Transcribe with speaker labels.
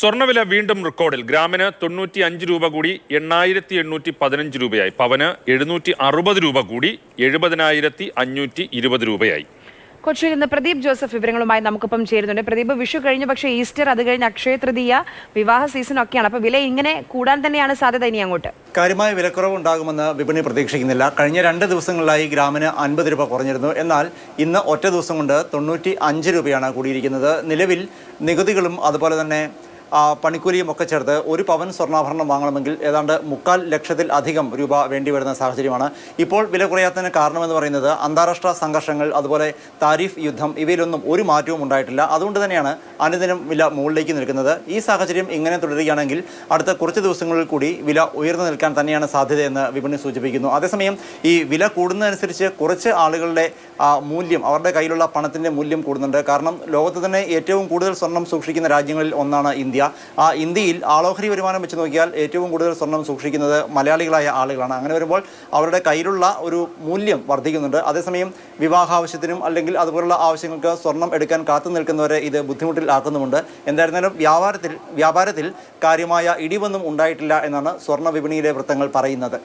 Speaker 1: സ്വർണവില വീണ്ടും റെക്കോർഡിൽ. ഗ്രാമിന് തൊണ്ണൂറ്റി അഞ്ച് രൂപ കൂടി എണ്ണായിരത്തി എണ്ണൂറ്റി പതിനഞ്ച് രൂപയായി. പവന് എഴുന്നൂറ്റി അറുപത് രൂപ കൂടി എഴുപതിനായിരത്തി അഞ്ഞൂറ്റി ഇരുപത് രൂപയായി.
Speaker 2: കൊച്ചിയിൽ നിന്ന് പ്രദീപ് ജോസഫ് വിവരങ്ങളുമായി നമുക്കിപ്പം ചേരുന്നുണ്ട്. പ്രദീപ് വിഷു കഴിഞ്ഞു. പക്ഷേ ഈസ്റ്റർ അത് കഴിഞ്ഞ് അക്ഷയ തൃതീയ വിവാഹ സീസൺ ഒക്കെയാണ്. അപ്പോൾ വില ഇങ്ങനെ കൂടാൻ തന്നെയാണ് സാധ്യത ഇനി അങ്ങോട്ട്.
Speaker 3: കാര്യമായ വിലക്കുറവ് ഉണ്ടാകുമെന്ന് വിപണി പ്രതീക്ഷിക്കുന്നില്ല. കഴിഞ്ഞ രണ്ട് ദിവസങ്ങളിലായി ഗ്രാമിന് അൻപത് രൂപ കുറഞ്ഞിരുന്നു. എന്നാൽ ഇന്ന് ഒറ്റ ദിവസം കൊണ്ട് തൊണ്ണൂറ്റി അഞ്ച് രൂപയാണ് കൂടിയിരിക്കുന്നത്. നിലവിൽ നികുതികളും അതുപോലെ തന്നെ പണിക്കൂലിയും ഒക്കെ ചേർത്ത് ഒരു പവൻ സ്വർണാഭരണം വാങ്ങണമെങ്കിൽ ഏതാണ്ട് മുക്കാൽ ലക്ഷത്തിൽ അധികം രൂപ വേണ്ടി വരുന്ന സാഹചര്യമാണ്. ഇപ്പോൾ വില കുറയാത്തതിന് കാരണമെന്ന് പറയുന്നത് അന്താരാഷ്ട്ര സംഘർഷങ്ങൾ അതുപോലെ താരിഫ് യുദ്ധം ഇവയിലൊന്നും ഒരു മാറ്റവും ഉണ്ടായിട്ടില്ല. അതുകൊണ്ട് തന്നെയാണ് അനുദിനം വില മുകളിലേക്ക് നിൽക്കുന്നത്. ഈ സാഹചര്യം ഇങ്ങനെ തുടരുകയാണെങ്കിൽ അടുത്ത കുറച്ച് ദിവസങ്ങളിൽ കൂടി വില ഉയർന്നു നിൽക്കാൻ തന്നെയാണ് സാധ്യതയെന്ന് വിപണി സൂചിപ്പിക്കുന്നു. അതേസമയം ഈ വില കൂടുന്നതനുസരിച്ച് കുറച്ച് ആളുകളുടെ മൂല്യം അവരുടെ കയ്യിലുള്ള പണത്തിന്റെ മൂല്യം കൂടുന്നുണ്ട്. കാരണം ലോകത്ത് തന്നെ ഏറ്റവും കൂടുതൽ സ്വർണം സൂക്ഷിക്കുന്ന രാജ്യങ്ങളിൽ ഒന്നാണ് ഇന്ത്യ. ആ ഇന്ത്യയിൽ ആളോഹരി വരുമാനം വെച്ച് നോക്കിയാൽ ഏറ്റവും കൂടുതൽ സ്വർണം സൂക്ഷിക്കുന്നത് മലയാളികളായ ആളുകളാണ്. അങ്ങനെ വരുമ്പോൾ അവരുടെ കയ്യിലുള്ള ഒരു മൂല്യം വർദ്ധിക്കുന്നുണ്ട്. അതേസമയം വിവാഹാവശ്യത്തിനും അല്ലെങ്കിൽ അതുപോലുള്ള ആവശ്യങ്ങൾക്ക് സ്വർണം എടുക്കാൻ കാത്തു നിൽക്കുന്നവരെ ഇത് ബുദ്ധിമുട്ടിൽ ആക്കുന്നുമുണ്ട്. എന്തായിരുന്നാലും വ്യാപാരത്തിൽ വ്യാപാരത്തിൽ കാര്യമായ ഇടിവൊന്നും ഉണ്ടായിട്ടില്ല എന്നാണ് സ്വർണ വിപണിയിലെ വൃത്തങ്ങൾ പറയുന്നത്.